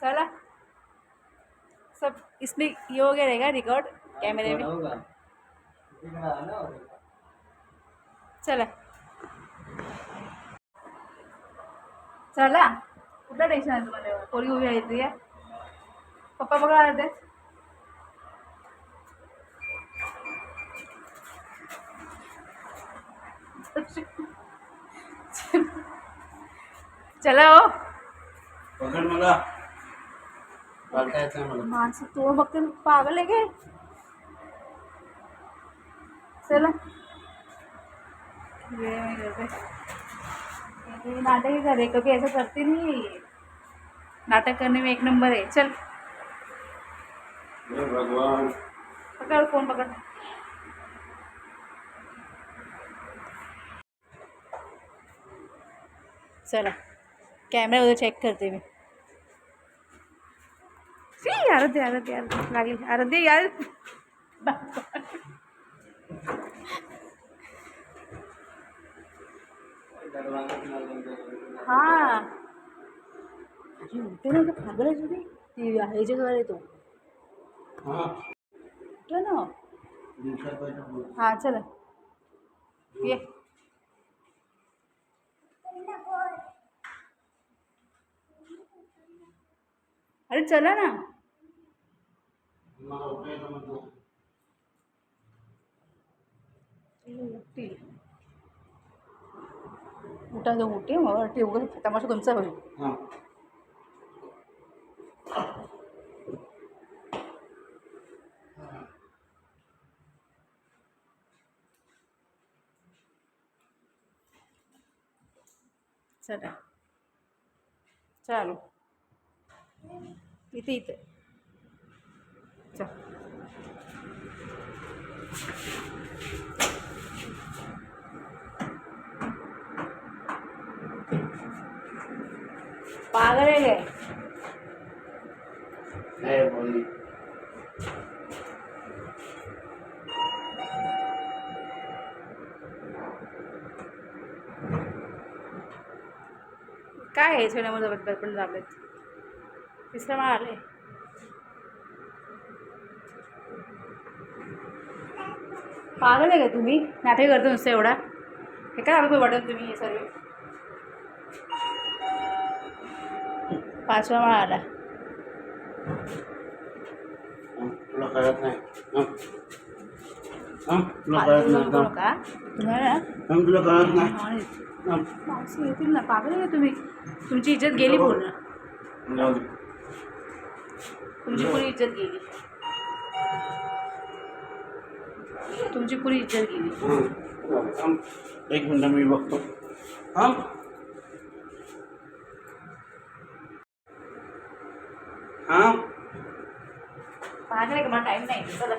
चला। सब इसमें ये हो गया रहेगा रिकॉर्ड कैमरे में। चला। चला। कुठलं टेन्शन आहे तुम्हाला एवढं? पोरी उभी आहे या पप्पा बघा अर्धे चला हो. पकड मला. चालता येत नाही मला. माणसं तो बघते पागल आहे काय चला. ये नाटक ही करे कभी ऐसा करती नहीं। नाटक करने में एक नंबर है चल. भगवान. पकड़ फोन पकड़. चला. कॅमेरा उद्या चेक करते मी. आराध्य आराध्य आराध्य. लागेल. आराध्य यार हा. अरे उठते ना तो पागल आहे तुझी ती ह्याच्या घर येतो. हा. उठतो ना. हा चला. ये. अरे चला ना. उठा तो उठे मग. उगाच तमाशा तुमचा होईल. हा. चला. चालू. इथे इथे. चल. पागल आहे काय? आहे? सोन्यामध्ये बट पण दाबलेत. तिसरा माळ आले पागल आहे का तुम्ही नाटक करतो नुसतं एवढा हे काय अनुभव वाटत तुम्ही हे सर्व पाचवा माळा आला हा, तुला कळत नाही हा. हा, तुला फालतू कळत नाही नको थांब. नका तुम्हाला तुला कळत नाही आणि थांब. माणसं येतील ना पागल आहे का तुम्ही तुमची इज्जत गेली पूर्ण तुमची पुरी इज्जत गेली. तुमची पुरी इज्जत गेली. हा. एक मिनिट मी बघतो. हा? हा? आहे का? मला टाईम नाही. चला.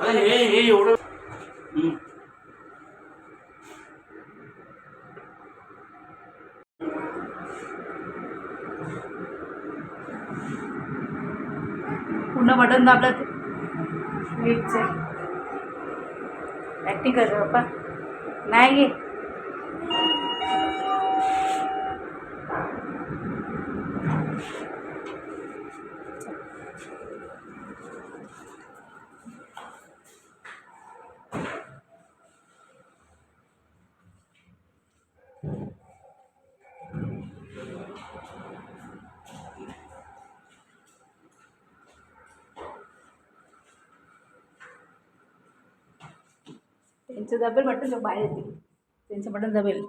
अरे हे हे एवढं बटन दाबलं ते नीटचं ॲक्टिंग कर पप्पा नाही गे त्यांचं दबेल बटन बाहेर येतील. त्यांचं बटन दबेल.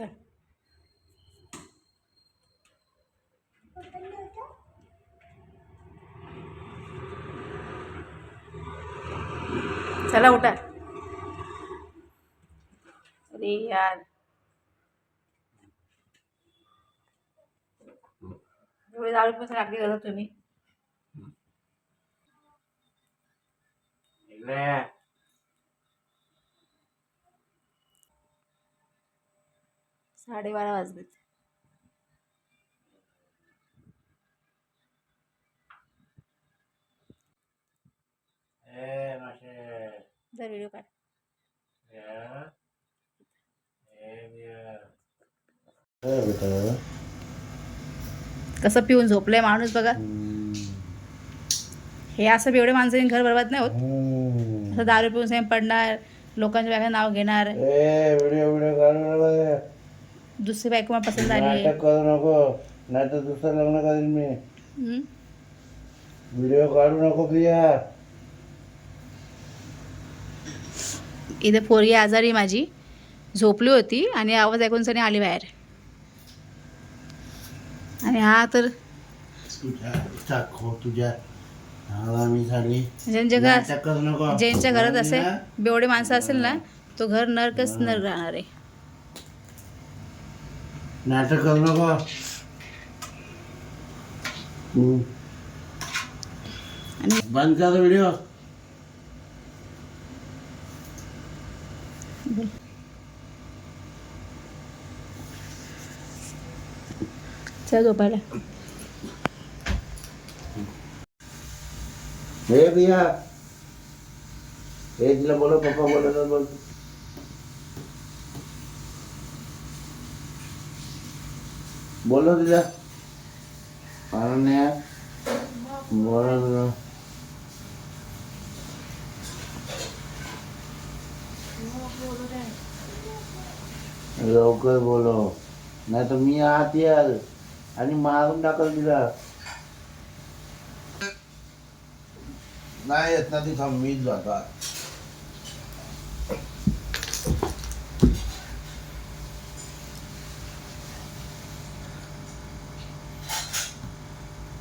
चल. चला उठा अरे यार. एवढे दारू पण लागली करता तुम्ही. साडेबारा वाजलेत जर व्हिडिओ काढ. कसं पिऊन झोपलंय माणूस बघा. हे असं एवढे माणसांनी घर बरबाद नाही होत. असं दारू पिऊन सेम पडणार लोकांच्या नाव घेणार. दुसरी बायको मला पसंत आली नाटक करू नको नाही तर दुसरं लग्न करेन मी. हम्म? व्हिडिओ काढू नको प्रिया. इथे पोरगी आजारी माझी. झोपली होती आणि आवाज ऐकून सनी आली बाहेर. आणि हा तर तुझ्या चाखो तुझ्या मी झाली. ज्यांच्या घर नाटक करू नको. ज्यांच्या घरात असे ना? बेवडे माणसं असेल ना तो घर नरकच नरक राहणार आहे. नाटक करू नको हम्म. आणि बंद कर व्हिडिओ चल झोपायला. हे प्रिया हे तिला बोलो पप्पा बोलो तिला. कारण बोलो तुला. लवकर बोलो. नाही तर मी आत याल आणि मारून टाकल तिला. नाही येत ना ती थांब मीच जातो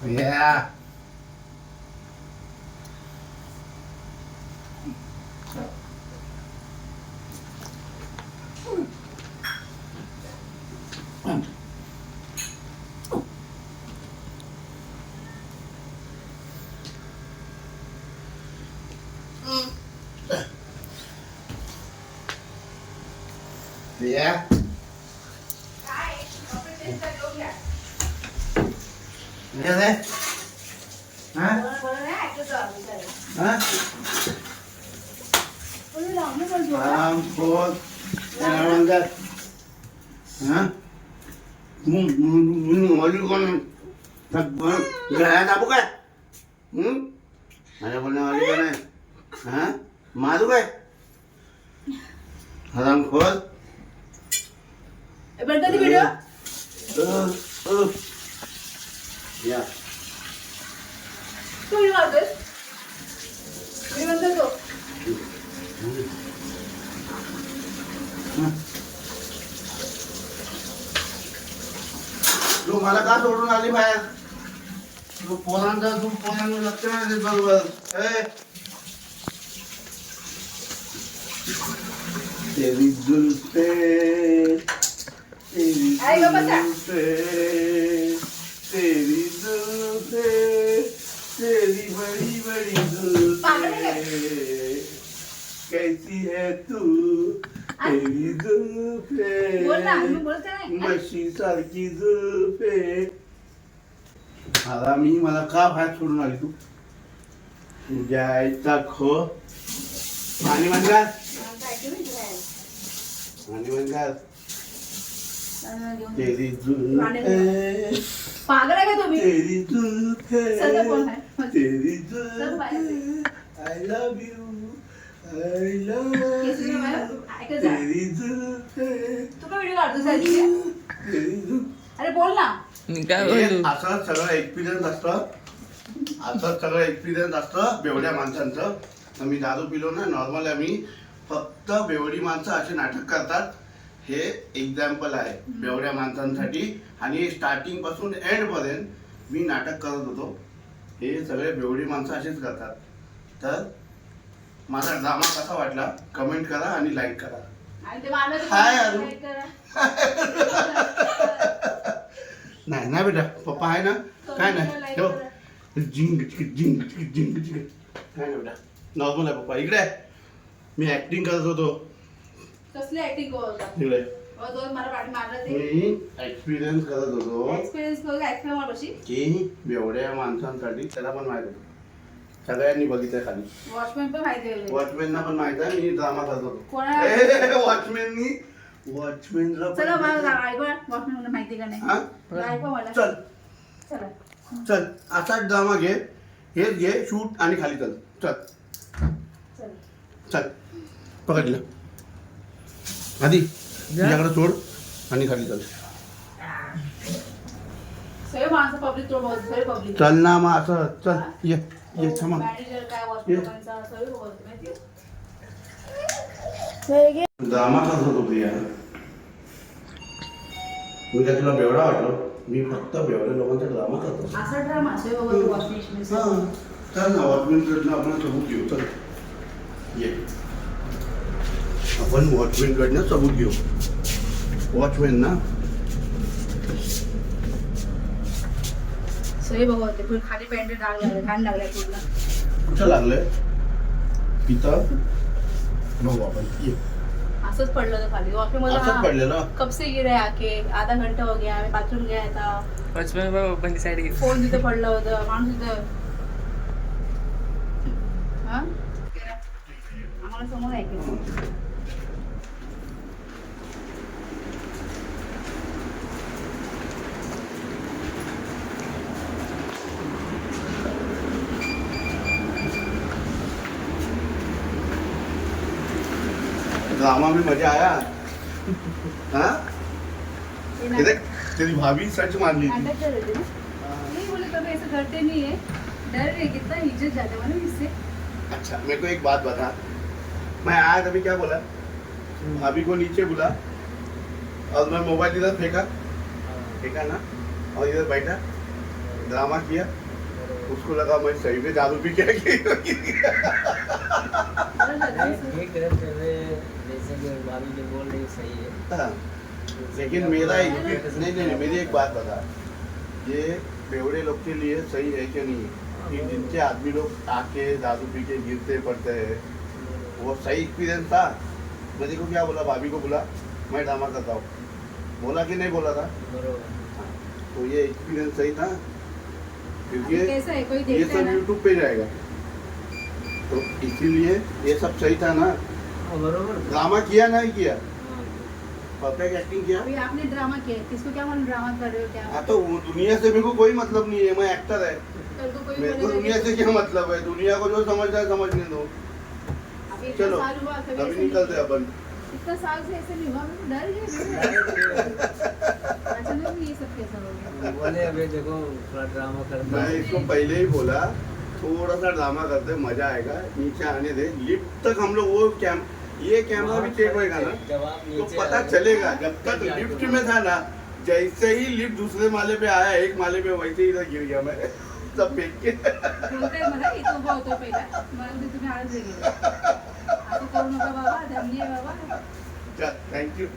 Yeah. Yeah. Nghe thế? Hả? Hả? Làm cô Làm ăn ra Hả? Muốn muốn ngồi đi con Thật bữa Gà ra bốc à Ừ? Ada pun ngồi đi con này Hả? Mà tu cái Haram khối बंद कर video Ừ Ừ Yeah. तू video काढतोस video बंद करतो तू मला का सोडून आली बाहेर तू पोरांचा तू पोरांना लक्ष नाही देत बरोबर ए तेरी जुल्फे तेरी आई गं बसा. जुल्फे तेरी जुल्फे तेरी बड़ी बड़ी पागल है जुल्फे कैसी है तू तेरी जुल्फे बोल ना मी बोलते म्हशी सारखी जुल्फे आता मी मला का बाहेर सोडून आली तू? तुझ्या आईचा खो. पाणी म्हणणार पाणी म्हणणार तेरी पागल आहे का तुम्ही? तेरी जुल्फे. तेरी जुल्फे I love you I love. तेरी जुल्फे तू का व्हिडिओ जुल्फे अरे बोल ना. मी काय बोलू? असं सगळं एक्सपिरियन्स असतं. असं सगळं एक्सपिरियन्स असतं बेवड्या माणसांचं. तर मी दारू पिलो ना नॉर्मल आम्ही फक्त बेवडी माणसं असे नाटक करतात. हे एक्झाम्पल आहे बेवड्या माणसांसाठी. आणि स्टार्टिंगपासून एंड पर्यंत मी नाटक करत होतो. हे सगळे बेवडी माणसं असेच करतात. तर माझा ड्रामा कसा वाटला? कमेंट करा आणि लाईक करा. हाय. नाही नाही बेटा पप्पा आहे ना? काय नाही? ठेव. करा. जिंग चिक जिंग काय नाही बेटा. नॉर्मल आहे पप्पा. इकडे. मी ऍक्टिंग करत होतो. कसली ऍक्टिंग इकडे. मी एक्सपिरियन्स करत होतो. की एवढ्या माणसांसाठी त्याला पण माहीत होतं. सगळ्यांनी बघितलंय खाली. वॉचमॅन पण माहिती आहे. वॉचमॅनना पण माहीत आहे मी ड्रामा होतो. कोणाला वॉचमॅननी वॉचमॅनला चला मला वॉचमॅन माहिती का नाही? हा? ऐकू मला. चल. चला. चल असाच ड्रामा घे. हेच घे शूट आणि खाली चल. चल. चल. चल. पकडलं आधी तुझ्याकडे सोड आणि खाली चल. सगळे माणसं पब्लिक तो बघतो सगळे पब्लिक चल ना मग असं चल ये ये थांबा. मॅनेजर काय वॉचमॅनचा सगळे बघतो माहिती ड्रामा करत होतो प्रिया. मी काय तुला बेवडा वाटलो? मी फक्त बेवड्या लोकांचा ड्रामा करतो असा ड्रामा सगळे बघतो वॉचमॅन हां चल ना वॉचमॅनकडनं आपण सबूत घेऊ चल. ये. आपण वॉचमॅनकडनं सबूत घेऊ. वॉचमॅन ना? सगळे बघतो पण खाली पॅन्ट डाग लागले घाण लागलाय पूर्ण. कुठं लागलंय इथं? बघू आपण ये. असंच पडलं होतं खाली. असंच मला पडलेलं कब से गिरे आके आधा घंटा हो गया मैं बाथरूम गया था बचपन में बंदी साइड की फोन तिथे पडलं होतं. माणूस तिथं. हा? आम्हाला समोर आहे ड्रामा में मज़ा आया। हाँ? ते तेरी भाभी सच मान ली थी। ना नहीं बोले कभी ऐसा करते नहीं है। डर रहे कितना इज़्ज़त जाता है ना इससे। अच्छा मेरे को एक बात बता। मैं आया तभी क्या बोला? भाभी को नीचे बुला। और मैं मोबाइल इधर फेंका। फेंका ना? और इधर बैठा। ड्रामा किया। उसको लगा मैं सही में दारू भी क्या बरं हैं, जैसे कि भाभी जो बोल रही सही है। हाँ, लेकिन मेरा एक नहीं नहीं नहीं, मेरी एक बात बता। ये बेवड़े लोग के लिए सही है कि नहीं? कि जिनके आदमी लोग आके दारू पी के गिरते पड़ते हैं वो सही एक्सपीरियंस था? मैं देखो क्या बोला? भाभी को बोला मैं ड्रामा करता हूँ। बोला कि नहीं बोला था? तो ये एक्सपीरियंस सही था? क्योंकि अभी कैसा है? कोई ये सब यूट्यूब पे जाएगा तो इसीलिए ये सब सही था ना? हाँ, बरोबर ड्रामा किया नहीं किया? हाँ, परफेक्ट एक्टिंग किया? अभी आपने ड्रामा किया किसको क्या मालूम ड्रामा कर रहे हो क्या? हाँ तो दुनिया से मेरे को कोई मतलब नहीं है मैं एक्टर है। मेरे को दुनिया से क्या मतलब है? दुनिया को जो समझना है समझने दो। अभी चलो कभी अभी निकलते अपन। इतना साल से ऐसे नहीं हुआ डर गई अचानक ये सब कैसा हो गया? बोले अभी देखो थोड़ा ड्रामा करता मैं इसको पहले ही बोला थोड़ा सा ड्रामा करते मज़ा आएगा। नीचे आने दे। लिफ्ट तक हम लोग वो कैम ये कैमरा भी चेक होएगा ना? तो पता चलेगा जब तक लिफ्ट में था ना जैसे ही लिफ्ट दूसरे माले पे आया एक माले पे वैसे ही इधर गिर गया मैं। सब फेंक के। Thank you.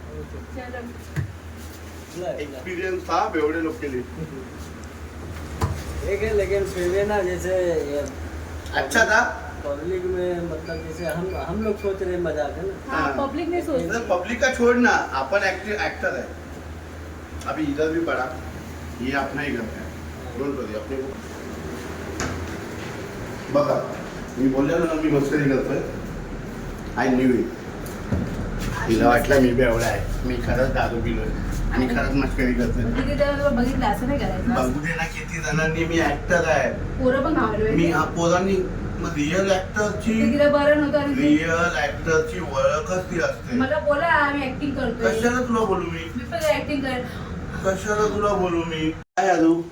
एक्सपीरियंस था बेवड़े लोग के लिए। एक है लेकिन फिर भी ना जैसे अच्छा था। पब्लिक में मतलब जैसे हम हम लोग सोच रहे हैं मजाक है ना? हाँ हाँ। पब्लिक ने सोच इधर पब्लिक का छोड़ना अपन एक्टर एक्टर है। अभी इधर भी पड़ा ये अपना ही घर है। डोंट वरी अपने को। बघा मी बोलले ना मी मस्करी करतोय आय न्यू इट तिला वाटलं मी बेवडा आहे मी खरंच दारू पिलोय आणि खरंच मस्करी करतोय बघितलं असं नाही करायचं बघू दे ना किती जणांनी मी ऍक्टर आहे पोरं पण घाबरले मी हा पोरांनी रिअल ऍक्टरची ते तिला बरं नव्हतं आणि ते- रिअल ऍक्टरची ओळखच ती असते. मला बोला आम्ही ऍक्टिंग करतोय. कशाला तुला बोलू मी? मी पण ऍक्टिंग कर कशाला तुला बोलू मी? काय आलू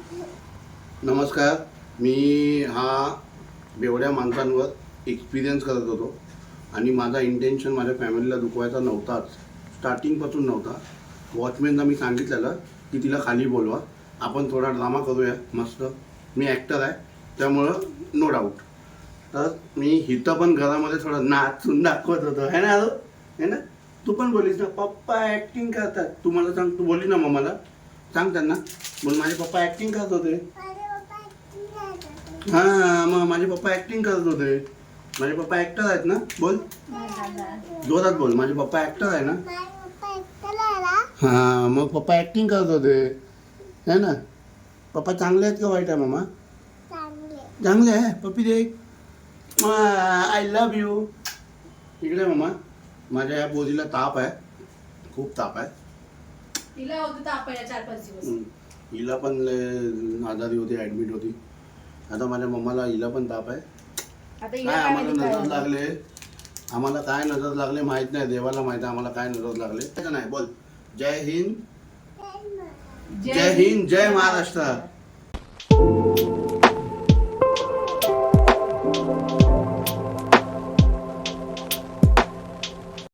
नमस्कार. मी हा बेवड्या माणसांवर एक्सपिरियन्स करत होतो. आणि माझा इंटेन्शन माझ्या फॅमिलीला दुखवायचा नव्हताच. स्टार्टिंगपासून नव्हता. वॉचमॅनला मी सांगितलेलं की तिला खाली बोलवा. आपण थोडा ड्रामा करूया. मस्त. मी ॲक्टर आहे. त्यामुळं नो डाऊट तर मी इथं पण घरामध्ये थोडं नाचून दाखवत होतो. है ना अरो है ना? तू पण बोलीस ना पप्पा ऍक्टिंग करतात. तू मला सांग तू बोलली ना मम्माला सांग त्यांना. बोल माझे पप्पा ऍक्टिंग करत होते. हा मग माझे पप्पा ऍक्टिंग करत होते. माझे पप्पा ऍक्टर आहेत ना? बोल. जोरात बोल माझे पप्पा ऍक्टर आहे ना? हा मग पप्पा ऍक्टिंग करत होते. है ना? पप्पा चांगले आहेत का वाईट आहे मामा? चांगले आहे. पप्पी दे. आय लव्ह यू इकडे मामा माझ्या या बोधीला ताप आहे. खूप ताप आहे. तिला होतं तापायला चार पाच दिवस. हम्म. हिला पण लय आजारी होती ॲडमिट होती. आता माझ्या मम्माला हिला पण ताप आहे. आता हिला काय काय आम्हाला माहिती नजर लागले? आम्हाला काय नजर लागले माहीत नाही देवाला माहीत आहे आम्हाला काय नजर लागले. त्याचं नाही बोल. जय हिंद. जय हिंद जय महाराष्ट्र.